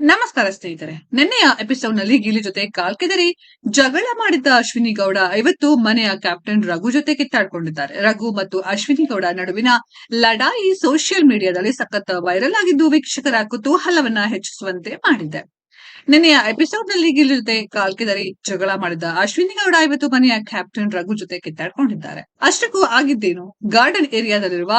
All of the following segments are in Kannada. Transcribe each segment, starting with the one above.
ನಮಸ್ಕಾರ ಸ್ನೇಹಿತರೆ. ನಿನ್ನೆಯ ಎಪಿಸೋಡ್ನಲ್ಲಿ ಗಿಲಿ ಜೊತೆ ಕಾಲ್ಕೆದರಿ ಜಗಳ ಮಾಡಿದ್ದ ಅಶ್ವಿನಿ ಗೌಡ ಇವತ್ತು ಮನೆಯ ಕ್ಯಾಪ್ಟನ್ ರಘು ಜೊತೆ ಕಿತ್ತಾಡ್ಕೊಂಡಿದ್ದಾರೆ. ರಘು ಮತ್ತು ಅಶ್ವಿನಿ ಗೌಡ ನಡುವಿನ ಲಡಾಯಿ ಸೋಷಿಯಲ್ ಮೀಡಿಯಾದಲ್ಲಿ ಸಖತ್ ವೈರಲ್ ಆಗಿದ್ದು ವೀಕ್ಷಕರ ಕುತೂಹಲವನ್ನ ಹೆಚ್ಚಿಸುವಂತೆ ಮಾಡಿದೆ. ನಿನ್ನೆಯ ಎಪಿಸೋಡ್ನಲ್ಲಿ ಗಿಲಿ ಜೊತೆ ಕಾಲ್ಕೆದರಿ ಜಗಳ ಮಾಡಿದ್ದ ಅಶ್ವಿನಿ ಗೌಡ ಇವತ್ತು ಮನೆಯ ಕ್ಯಾಪ್ಟನ್ ರಘು ಜೊತೆ ಕಿತ್ತಾಡ್ಕೊಂಡಿದ್ದಾರೆ. ಅಷ್ಟಕ್ಕೂ ಆಗಿದ್ದೇನು? ಗಾರ್ಡನ್ ಏರಿಯಾದಲ್ಲಿರುವ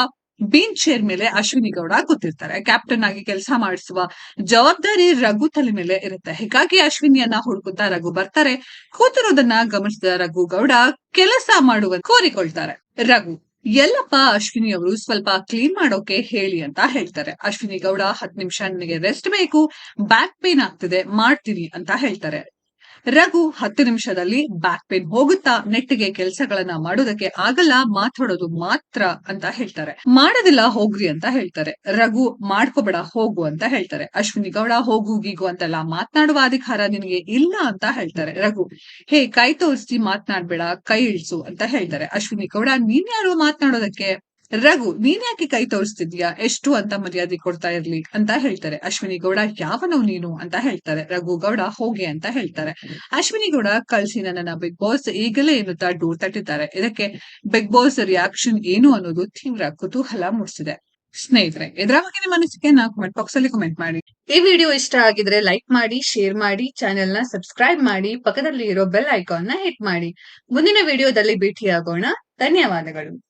ಬೀನ್ ಚೇರ್ ಮೇಲೆ ಅಶ್ವಿನಿ ಗೌಡ ಕೂತಿರ್ತಾರೆ. ಕ್ಯಾಪ್ಟನ್ ಆಗಿ ಕೆಲಸ ಮಾಡಿಸುವ ಜವಾಬ್ದಾರಿ ರಘು ತಲೆ ಮೇಲೆ ಇರುತ್ತೆ. ಹೀಗಾಗಿ ಅಶ್ವಿನಿಯನ್ನ ಹುಡುಕುತ್ತಾ ರಘು ಬರ್ತಾರೆ. ಕೂತಿರೋದನ್ನ ಗಮನಿಸಿದ ರಘು ಗೌಡ ಕೆಲಸ ಮಾಡುವ ಕೋರಿಕೊಳ್ತಾರೆ. ರಘು, ಎಲ್ಲಪ್ಪ ಅಶ್ವಿನಿ ಅವರು ಸ್ವಲ್ಪ ಕ್ಲೀನ್ ಮಾಡೋಕೆ ಹೇಳಿ ಅಂತ ಹೇಳ್ತಾರೆ. ಅಶ್ವಿನಿ ಗೌಡ ಹತ್ತು ನಿಮಿಷ ನನಗೆ ರೆಸ್ಟ್ ಬೇಕು. ಬ್ಯಾಕ್ ಪೇನ್ ಆಗ್ತಿದೆ, ಮಾಡ್ತೀನಿ ಅಂತ ಹೇಳ್ತಾರೆ. ರಘು ಹತ್ತು ನಿಮಿಷದಲ್ಲಿ ಬ್ಯಾಕ್ ಪೇನ್ ಹೋಗುತ್ತಾ ನೆಟ್ಟಿಗೆ ಕೆಲಸಗಳನ್ನ ಮಾಡೋದಕ್ಕೆ ಆಗಲ್ಲ, ಮಾತಾಡೋದು ಮಾತ್ರ ಅಂತ ಹೇಳ್ತಾರೆ. ಮಾಡೋದಿಲ್ಲ, ಹೋಗ್ರಿ ಅಂತ ಹೇಳ್ತಾರೆ. ರಘು, ಮಾಡ್ಕೋಬೇಡ, ಹೋಗು ಅಂತ ಹೇಳ್ತಾರೆ. ಅಶ್ವಿನಿ ಗೌಡ, ಹೋಗು, ಗೀಗು ಅಂತೆಲ್ಲ ಮಾತನಾಡುವ ಅಧಿಕಾರ ನಿನಗೆ ಇಲ್ಲ ಅಂತ ಹೇಳ್ತಾರೆ. ರಘು, ಹೇ, ಕೈ ತೋರಿಸಿ ಮಾತನಾಡ್ಬೇಡ, ಕೈ ಇಳಿಸು ಅಂತ ಹೇಳ್ತಾರೆ. ಅಶ್ವಿನಿ ಗೌಡ, ನೀನ್ ಯಾರು ಮಾತನಾಡೋದಕ್ಕೆ? ರಘು, ನೀನ್ ಯಾಕೆ ಕೈ ತೋರಿಸ್ತಿದ್ಯಾ? ಎಷ್ಟು ಅಂತ ಮರ್ಯಾದೆ ಕೊಡ್ತಾ ಇರ್ಲಿ ಅಂತ ಹೇಳ್ತಾರೆ. ಅಶ್ವಿನಿ ಗೌಡ, ಯಾವನೋ ನೀನು ಅಂತ ಹೇಳ್ತಾರೆ. ರಘು ಗೌಡ, ಹೋಗಿ ಅಂತ ಹೇಳ್ತಾರೆ. ಅಶ್ವಿನಿ ಗೌಡ ಕಳ್ಸಿ ನನ್ನ ಬಿಗ್ ಬಾಸ್ ಈಗಲೇ ಎನ್ನುತ್ತಾ ಡೂರ್ ತಟ್ಟಿದ್ದಾರೆ. ಇದಕ್ಕೆ ಬಿಗ್ ಬಾಸ್ ರಿಯಾಕ್ಷನ್ ಏನು ಅನ್ನೋದು ತೀವ್ರ ಕುತೂಹಲ ಮೂಡಿಸಿದೆ. ಸ್ನೇಹಿತರೆ ಇದರ ಬಗ್ಗೆ ನಿಮ್ಮ ಅನಿಸಿಕೆಯನ್ನ ಕಮೆಂಟ್ ಬಾಕ್ಸ್ ಅಲ್ಲಿ ಕಮೆಂಟ್ ಮಾಡಿ. ಈ ವಿಡಿಯೋ ಇಷ್ಟ ಆಗಿದ್ರೆ ಲೈಕ್ ಮಾಡಿ ಶೇರ್ ಮಾಡಿ ಚಾನೆಲ್ನ ಸಬ್ಸ್ಕ್ರೈಬ್ ಮಾಡಿ ಪಕ್ಕದಲ್ಲಿ ಇರೋ ಬೆಲ್ ಐಕಾನ್ನ ಹಿಟ್ ಮಾಡಿ. ಮುಂದಿನ ವಿಡಿಯೋದಲ್ಲಿ ಭೇಟಿಯಾಗೋಣ. ಧನ್ಯವಾದಗಳು.